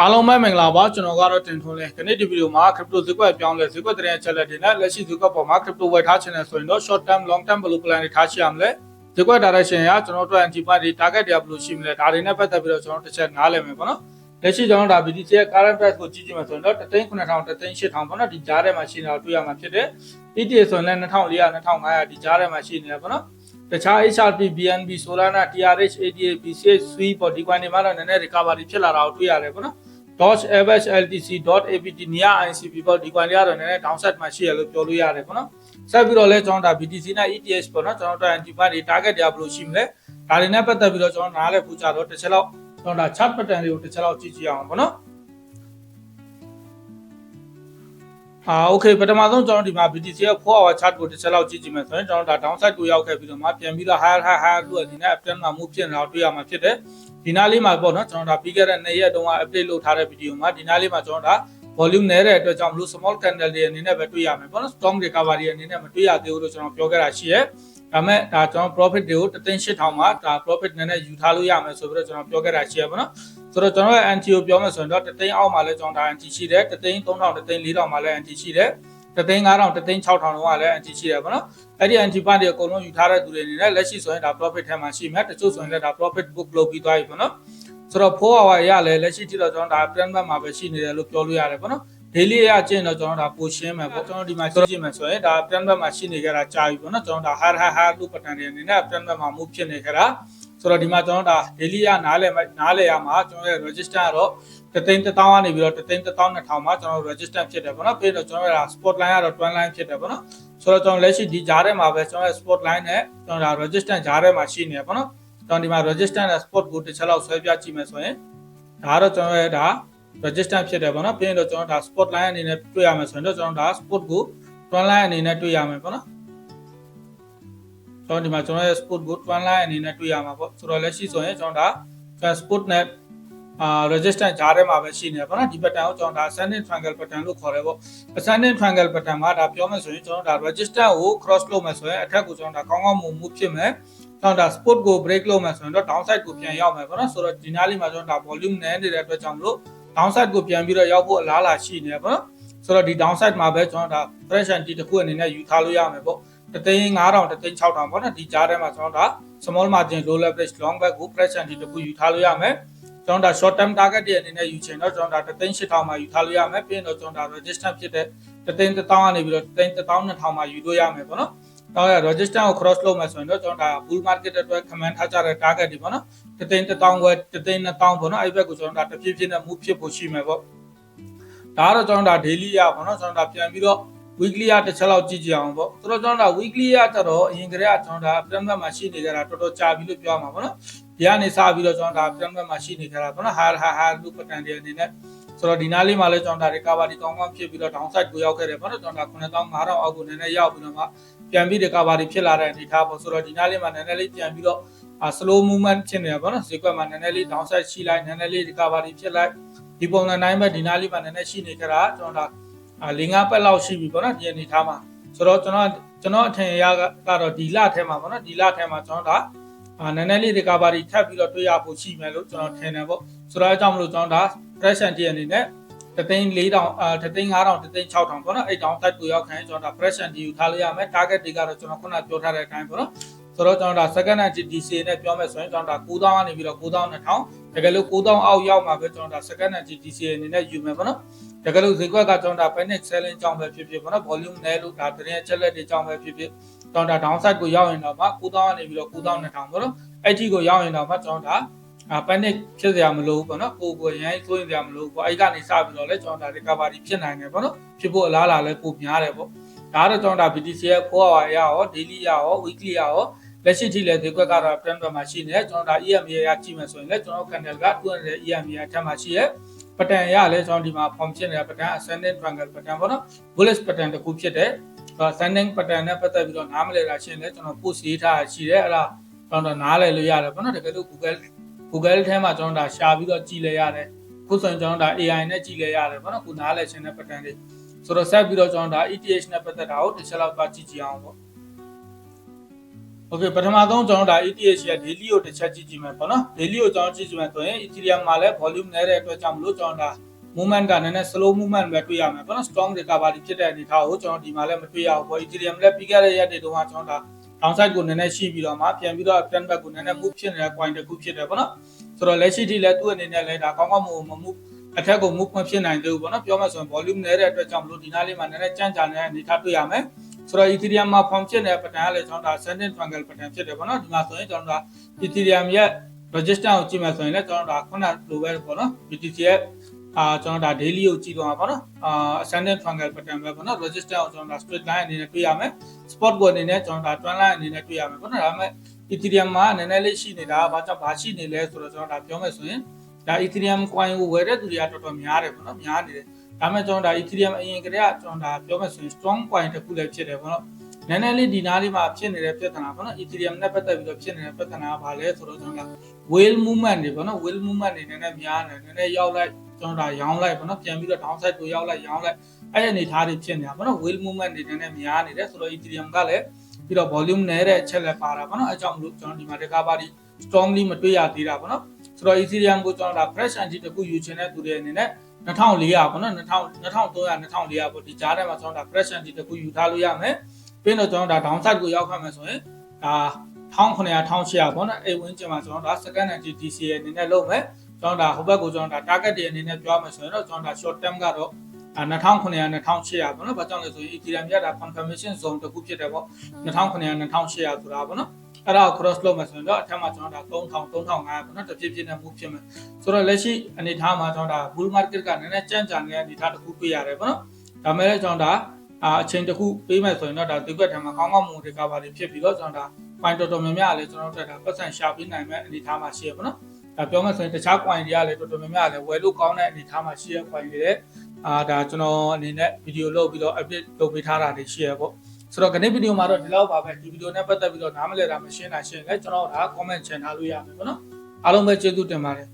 အားလုံးပဲမင်္ဂလာပါကျွန်တော်ကတော့တင်ထွန်းလဲဒီနေ့ဒီဗီဒီယိုမှာ crypto ဈေးကွက်ပြောင်းလဲဈေးကွက်သတင်းအချက်အလက်တွေနဲ့လက်ရှိဈေးကွက်ပေါ်မှာ crypto ဝယ်ထားချင်တယ်ဆိုရင်တော့ short term long term ဘယ်လို plan တွေထားရှိရမလဲဈေးကွက် direction ရကျွန်တော်တို့ anti party target တွေဘယ်လိုရှိမလဲဒါတွေနဲ့ပတ်သက်ပြီးတော့ကျွန်တော်တစ်ချက်နားလည်မယ်ပေါ့နော်လက်ရှိကျွန်တော်ဒါ BTC ရဲ့ current price ကိုကြည့်ကြည့်မယ်ဆိုရင်တော့3,9000 3,8000ပေါ့နော်ဒီကြားထဲမှာရှိနေတာတွေ့ရမှာဖြစ်တယ် ETA ဆိုရင်လည်း2400 2500ဒီကြားထဲမှာရှိနေတာပေါ့နော်တခြား HRP BNB Solana TRH ADA BCH Sui ပေါ့ဒီ coin တွေမှာတော့နည်းနည်း recovery ဖြစ်လာတာကိုတွေ့ရတယ်ပေါ့နော် Dodge Average LTC .apt နေရာ ICP ပေါ့ဒီ coin တွေကတော့နည်းနည်း downside မှာရှိရလို့ပြောလို့ရတယ်ပေါ့နော်ဆက်ပြီးတော့လဲကျွန်တော်ဒါ BTC နဲ့ ETH ပေါ့နော်ကျွန်တော်တို့ anti party target တွေဘယ်လိုရှိမလဲဒါတွေနဲ့ပတ်သက်ပြီးတော့ကျွန်တော်နားလည်ပူကြတော့တစ်ချက်လောက်ကျွန်တော်ဒါ chart pattern တွေကိုတစ်ချက်လောက်ကြည့်ကြည့်အောင်ပေါ့နော် အာโอเคပထမဆုံးကျွန်တော်ဒီမှာ BTC ရဲ့4 hour chart ကိုတစ်ချက်လောက်ကြည့်ကြည့်မယ်ဆိုရင်ကျွန်တော်ဒါ downside ကိုရောက်ခဲ့ပြီးတော့မှပြန်ပြီးတော့ higher higher higher လို့အနေနဲ့ uptrend မှာ move ဖြစ်နေတာကိုတွေ့ရမှာဖြစ်တယ်ဒီနားလေးမှာပေါ့နော်ကျွန်တော်ဒါပြီးခဲ့တဲ့2ရက်တုန်းက update လုပ်ထားတဲ့ဗီဒီယိုမှာဒီနားလေးမှာကျွန်တော်ဒါ volume နည်းတဲ့အတွက်ကြောင့်မလို့ small candle တွေအနေနဲ့ပဲတွေ့ရမယ်ပေါ့နော် strong recovery အနေနဲ့မတွေ့ရသေးဘူးလို့ကျွန်တော်ပြောခဲ့တာရှိရဲဒါမဲ့ဒါကျွန်တော် profit တွေကို38000မှာဒါ profit နည်းနည်းယူထားလို့ရမယ်ဆိုပြီးတော့ကျွန်တော်ပြောခဲ့တာရှိရဲပေါ့နော် ဆိုတော့ကျွန်တော်ရဲ့ anti ကိုပြောမယ်ဆိုရင်တော့3သိန်းအောက်မှာလည်းကျွန်တော်ဒါ anti ရှိတယ်3သိန်း3000 3သိန်း4000မှာလည်း anti ရှိတယ်တသိန်း9000တသိန်း6000တော့ကလည်း anti ရှိတယ်ပေါ့နော်အဲ့ဒီ anti part တွေအကုန်လုံးယူထားတဲ့သူတွေအနေနဲ့လက်ရှိဆိုရင်ဒါ profit ထဲမှာရှိမယ်တချို့ဆိုရင်လည်းဒါ profit book လုပ်ပြီးသွားပြီပေါ့နော်ဆိုတော့4 hour ရလဲလက်ရှိထိတော့ကျွန်တော်ဒါ plan ဘက်မှာပဲရှိနေတယ်လို့ပြောလို့ရတယ်ပေါ့နော် daily ရကျင့်တော့ကျွန်တော်ဒါပိုရှင်းမယ်ပေါ့ကျွန်တော်ဒီမှာကြည့်မယ်ဆိုရင်ဒါ plan ဘက်မှာရှိနေကြတာကြာပြီပေါ့နော်ကျွန်တော်ဒါ hard hard hard လို့ pattern တွေအနေနဲ့ plan ဘက်မှာ move ဖြစ်နေကြတာ ဆိုတော့ဒီမှာကျွန်တော်ဒါ daily ရနားလဲနားလဲရမှာကျွန်တော်ရဲ့ register ကတော့တသိန်း1000ကနေပြီးတော့တသိန်း12000မှာကျွန်တော် register ဖြစ်တယ်ပေါ့နော်ပြီးတော့ကျွန်တော်ရ spot line ကတော့ twin line ဖြစ်တယ်ပေါ့နော်ဆိုတော့ကျွန်တော်လက်ရှိဒီကြားထဲမှာပဲကျွန်တော်ရဲ့ spot line နဲ့ကျွန်တော်ဒါ register ကြားထဲမှာရှိနေတယ်ပေါ့နော်ကျွန်တော်ဒီမှာ register နဲ့ spot ကိုတစ်ချက်လောက်ဆွဲပြကြည့်မယ်ဆိုရင်ဒါကတော့ကျွန်တော်ရဲ့ဒါ register ဖြစ်တယ်ပေါ့နော်ပြီးရင်တော့ကျွန်တော်ဒါ spot line အနေနဲ့တွေ့ရမယ်ဆိုရင်တော့ကျွန်တော်ဒါ spot ကို twin line အနေနဲ့တွေ့ရမယ်ပေါ့နော်ကျွန် တော်ဒီမှာကျွန်တော်ရဲ့ spot ကို twin line အနေနဲ့တွေ့ရမှာပေါ့ဆိုတော့လက်ရှိဆိုရင်ကျွန်တော်ဒါ spot နဲ့အာ resistance ကြားထဲမှာပဲရှိနေတယ်ပေါ့နော်ဒီ pattern ကိုကျွန်တော်ဒါ ascending triangle pattern လို့ခေါ်တယ်ပေါ့ ascending triangle pattern မှာဒါပြောမယ်ဆိုရင်ကျွန်တော်ဒါ resistance ကို cross လုပ်မယ်ဆိုရင်အထက်ကိုကျွန်တော်ဒါကောင်းကောင်းမွန်မှုဖြစ်မယ်ကျွန်တော်ဒါ spot ကို break လုပ်မယ်ဆိုရင်တော့ downside ကိုပြန်ရောက်မယ်ပေါ့နော်ဆိုတော့ဒီနားလေးမှာကျွန်တော်ဒါ volume နည်းနေတဲ့အတွက်ကြောင့်မလို့ downside ကိုပြန်ပြီးတော့ရောက်ဖို့အလားအလာရှိနေတယ်ပေါ့နော်ဆိုတော့ဒီ downside မှာပဲကျွန်တော်ဒါ pressure တီတစ်ခုအနေနဲ့ယူထားလို့ရမယ်ပေါ့ တသိန်း9000တသိန်း6000ပေါ့နော်ဒီကြားထဲမှာကျွန်တော်ဒါ small margin low leverage long back ကို pressure တီတစ်ခုယူထားလို့ရမယ်ကျွန်တော်ဒါ short term target တွေအနေနဲ့ယူချင်တော့ကျွန်တော်ဒါတသိန်း8000မှာယူထားလို့ရမယ်ပြီးရင်တော့ကျွန်တော်ဒါ resistance ဖြစ်တဲ့တသိန်း1000ကနေပြီးတော့တသိန်း12000မှာယူလို့ရမယ်ပေါ့နော်တော့ရ register ကို cross လုပ်မယ်ဆိုရင်တော့ကျွန်တော်ဒါ bull market အတွက် command ထားကြတဲ့ target တွေပေါ့နော်တသိန်း1000ခွဲတသိန်း2000ပေါ့နော်အဲ့ဘက်ကိုကျွန်တော်ဒါတဖြည်းဖြည်းနဲ့ move ဖြစ်ဖို့ရှိမယ်ပေါ့ဒါကတော့ကျွန်တော်ဒါ daily ရပေါ့နော်ကျွန်တော်ဒါပြန်ပြီးတော့ weekly ရတစ်ချက်လောက်ကြည့်ကြအောင်ပေါ့ဆိုတော့ကျွန်တော်ဒါ weekly ရကြတော့အရင်ကတည်းကကျွန်တော်ဒါ plan ဘက်မှာရှိနေကြတာတော်တော်ကြာပြီလို့ပြောရမှာပေါ့နော်ဒီကနေစပြီးတော့ကျွန်တော်ဒါ plan ဘက်မှာရှိနေကြတာပေါ့နော် high high high လို့ pattern တွေအနေနဲ့ဆိုတော့ဒီနားလေးမှာလည်းကျွန်တော်ဒါ recovery ကောင်းကောင်းဖြစ်ပြီးတော့ downside ကိုရောက်ခဲ့တယ်ပေါ့နော်ကျွန်တော်ဒါ9500အောက်ကိုနည်းနည်းရောက်ပြီးတော့မှပြန်ပြီး recovery ဖြစ်လာတဲ့အနေအထားပေါ့ဆိုတော့ဒီနားလေးမှာနည်းနည်းလေးပြန်ပြီးတော့ slow movement ဖြစ်နေတာပေါ့နော်ဈေးကွက်မှာနည်းနည်းလေး downside ရှိလိုက်နည်းနည်းလေး recovery ဖြစ်လိုက်ဒီပုံစံတိုင်းပဲဒီနားလေးမှာနည်းနည်းရှိနေကြတာကျွန်တော် ဒါ၄၅ပတ်လောက်ရှိပြီပေါ့နော်ဒီအနေအထားမှာဆိုတော့ကျွန်တော်ကျွန်တော်အထင်ရကတော့ဒီလထဲမှာပေါ့နော်ဒီလထဲမှာကျွန်တော်ဒါအာနည်းနည်းလေး recovery ထပ်ပြီးတော့တွေ့ရဖို့ရှိမယ်လို့ကျွန်တော်ထင်တယ်ပေါ့ဆိုတော့အဲကြောင့်မလို့ကျွန်တော်ဒါ pressure တည်အနေနဲ့တသိန်း4000အာတသိန်း9000တသိန်း6000ပေါ့နော်အဲ့တောင်တက်ကိုရောက်ခိုင်းကျွန်တော်ဒါ pressure တည်ယူထားလို့ရမယ် target တွေကတော့ကျွန်တော်ခုနပြောထားတဲ့အတိုင်းပေါ့နော်ဆိုတော့ကျွန်တော်ဒါ second hand DC နဲ့ပြောမယ်ဆိုရင်ကျွန်တော်ဒါ9000ကနေပြီးတော့9200တကယ်လို့9000အောက်ရောက်မှာပဲကျွန်တော်ဒါ second hand DC အနေနဲ့ယူမယ်ပေါ့နော် တကယ်လို့ဈေးကွက်ကကျွန်တော်ဒါ panic selling ကြောင့်ပဲဖြစ်ဖြစ်ပေါ့နော် volume နည်းလို့ဒါတရင်ချက်လက်တွေကြောင့်ပဲဖြစ်ဖြစ်ကျွန်တော်ဒါ downside ကိုရောက်ရင်တော့မှ9000ကနေပြီးတော့9200ပေါ့နော်အဲ့ဒီကိုရောက်ရင်တော့မှကျွန်တော်ဒါအာ panic ဖြစ်စရာမလိုဘူးပေါ့နော်ကိုကိုရမ်းဆိုရင်စရာမလိုဘူးပေါ့အဲ့ကနေစပြီးတော့လဲကျွန်တော်ဒါ recovery ဖြစ်နိုင်တယ်ပေါ့နော်ဖြစ်ဖို့အလားအလာလဲပိုများတယ်ပေါ့ဒါကတော့ကျွန်တော်ဒါ BTC ရဲ့ 4 hour ရရော daily ရရော weekly ရရောလက်ရှိထိလည်းဒီကွက်ကတော့ plan မှာရှိနေတယ်ကျွန်တော်ဒါ EMA ရကြည့်မယ်ဆိုရင်လည်းကျွန်တော် candle က200 EMA အထက်မှာရှိရဲ ပတန်ရလဲကျွန်တော်ဒီမှာ form ဖြစ်နေတဲ့ပတန် ascending triangle ပတန်ပေါ့နော် bullish pattern တစ်ခုဖြစ်တယ် ascending pattern နဲ့ပတ်သက်ပြီးတော့နားမလည်တာရှင်းလဲကျွန်တော် post ရေးထားရှိတယ်အဲ့ဒါကျွန်တော်နားလည်လို့ရတယ်ပေါ့နော်တကယ်လို့ Google Google ထဲမှာကျွန်တော်ဒါရှာပြီးတော့ကြည့်လဲရတယ်ခုဆိုရင်ကျွန်တော်ဒါ AI နဲ့ကြည့်လဲရတယ်ပေါ့နော်ခုနားလည်ရှင်းတဲ့ pattern တွေဆိုတော့ဆက်ပြီးတော့ကျွန်တော်ဒါ ETH နဲ့ပတ်သက်တာကိုတစ်ချက်လောက်သွားကြည့်ကြည့်အောင်ပေါ့ โอเคပထမဆုံးကျွန်တော်ဒါ ETH ရဲ့ daily ကိုတစ်ချက်ကြည့်ကြည့်မယ်ပေါ့နော် daily ကိုကျွန်တော်ကြည့်ကြည့်မယ်ဆိုရင် Ethereum မှာလည်း volume နည်းတဲ့အတွက်ကြောင့်မလို့ကျွန်တော်ဒါ movement ကနည်းနည်း slow movement ပဲတွေ့ရမယ်ပေါ့နော် strong recovery ဖြစ်တဲ့အနေအထားကိုကျွန်တော်ဒီမှာလည်းမတွေ့ရဘူးပေါ့ Ethereum လည်းပြီးခဲ့တဲ့ရက်တွေတုန်းကကျွန်တော်ဒါ downside ကိုနည်းနည်းရှိပြီးတော့မှပြန်ပြီးတော့ trend back ကိုနည်းနည်း move ဖြစ်နေတဲ့ coin တစ်ခုဖြစ်တယ်ပေါ့နော်ဆိုတော့လက်ရှိထိလည်းသူ့အနေနဲ့လည်းဒါကောင်းကောင်းမမ move အထက်ကို move မဖြစ်နိုင်သေးဘူးပေါ့နော်ပြောမှဆိုရင် volume နည်းတဲ့အတွက်ကြောင့်မလို့ဒီနားလေးမှာနည်းနည်းကြမ်းကြာနေတဲ့အနေအထားတွေ့ရမယ် ဆိုတော့ Ethereum မှာ form ဖြစ်နေတဲ့ pattern ကလည်းကျွန်တော်ဒါ ascending triangle pattern ဖြစ်တယ်ပေါ့နော်ဒီမှာဆိုရင်ကျွန်တော်ဒါ Ethereum ရဲ့ register ကိုကြည့်မှဆိုရင်လည်းကျွန်တော်ဒါခုနလိုပဲပေါ့နော် BTC ရဲ့အာကျွန်တော်ဒါ daily ကိုကြည့်တော့မှာပေါ့နော်အာ ascending triangle pattern ပဲပေါ့နော် register ကိုကျွန်တော်ဒါ straight line အနေနဲ့တွေ့ရမယ် spot ကိုအနေနဲ့ကျွန်တော်ဒါ twin line အနေနဲ့တွေ့ရမယ်ပေါ့နော်ဒါပေမဲ့ Ethereum မှာနည်းနည်းလေးရှိနေတာဘာကြောင့်ဘာရှိနေလဲဆိုတော့ကျွန်တော်ဒါပြောမယ်ဆိုရင်ဒါ Ethereum coin ကိုဝယ်တဲ့သူတွေကတော်တော်များတယ်ပေါ့နော်များနေတယ် ဒါပေမဲ့ကျွန်တော်ဒါ Ethereum အရင်ကတည်းကကျွန်တော်ဒါပြောမယ်ဆိုရင် strong coin တစ်ခုလည်းဖြစ်တယ်ပေါ့နော်နည်းနည်းလေးဒီနားလေးမှာဖြစ်နေတဲ့ပြဿနာပေါ့နော် Ethereum နဲ့ပတ်သက်ပြီးတော့ဖြစ်နေတဲ့ပြဿနာကဘာလဲဆိုတော့ကျွန်တော်က whale movement တွေပေါ့နော် whale movement တွေနည်းနည်းများနေတယ်နည်းနည်းရောက်လိုက်ကျွန်တော်ဒါရောင်းလိုက်ပေါ့နော်ပြန်ပြီးတော့ downside ကိုရောက်လိုက်ရောင်းလိုက်အဲ့ဒီအနေအထားတွေဖြစ်နေတာပေါ့နော် whale movement တွေနည်းနည်းများနေတယ်ဆိုတော့ Ethereum ကလည်းပြီးတော့ volume နည်းတဲ့အချက်လည်းပါတာပေါ့နော်အဲကြောင့်မလို့ကျွန်တော်ဒီမှာ recovery strongly မတွေ့ရသေးတာပေါ့နော်ဆိုတော့ Ethereum ကိုကျွန်တော်ဒါ fresh entry တစ်ခုယူချင်တဲ့သူတွေအနေနဲ့ 2400ပေါ့နော်2000 2300 2400ပေါ့ဒီကြားထဲမှာကျွန်တော်ဒါ fresh entry တစ်ခုယူထားလို့ရမယ်ပြီးတော့ကျွန်တော်ဒါ downside ကိုရောက်ခတ်မယ်ဆိုရင်ဒါ1900 1800ပေါ့နော်အဲ့ဝင်းကျင်မှာကျွန်တော်ဒါ second entry DCA အနေနဲ့လုပ်မယ်ကျွန်တော်ဒါဟိုဘက်ကိုကျွန်တော်ဒါ target တွေအနေနဲ့ပြောမယ်ဆိုရင်တော့ကျွန်တော်ဒါ short term ကတော့2900 2800ပေါ့နော်။ဘာကြောင့်လဲဆိုရင် Ethereum ပြတာ confirmation zone တစ်ခုဖြစ်တယ်ပေါ့။2900 2800ဆိုတာပေါ့နော်။ အဲ့ဒါကို cross လုပ်မယ်ဆိုရင်တော့အထက်မှာကျွန်တော်ဒါ3000 3500ပေါ့နော်။တစ်ဖြစ်ဖြစ်နဲ့ move ဖြစ်မယ်။ဆိုတော့လက်ရှိအနေအထားမှာကျွန်တော်ဒါ bull market ကနည်းနည်းကြမ်းကြမ်းနေတဲ့အနေအထားတစ်ခုတွေ့ရတယ်ပေါ့နော်။ဒါမဲ့လည်းကျွန်တော်ဒါအာအချိန်တစ်ခုပေးမယ်ဆိုရင်တော့ဒါဒီဘက်ထဲမှာကောင်းကောင်းမွန် recovery ဖြစ်ပြီးတော့ကျွန်တော်ဒါ point တော်တော်များများလည်းကျွန်တော်တို့ဒါပတ်စံရှာပေးနိုင်မဲ့အနေအထားမှာရှိရပေါ့နော်။ဒါပြောမှဆိုရင်တခြား coin တွေကလည်းတော်တော်များများလည်းဝယ်လို့ကောင်းတဲ့အနေအထားမှာရှိရ coin တွေလည်းအာဒါကျွန်တော်အနေနဲ့ဗီဒီယိုလုပ်ပြီးတော့ update လုပ်ပေးထားတာတွေရှိရပေါ့ ဆိုတော့ခဏဗီဒီယိုမှာတော့ဒီလောက်ပါပဲဒီဗီဒီယိုနဲ့ပတ်သက်ပြီးတော့နားမလည်တာမရှင်းတာရှင်းလဲကျွန်တော်ဒါ comment ချန်ထားလို့ရမယ်ပေါ့နော်အားလုံးပဲကျေးဇူးတင်ပါတယ်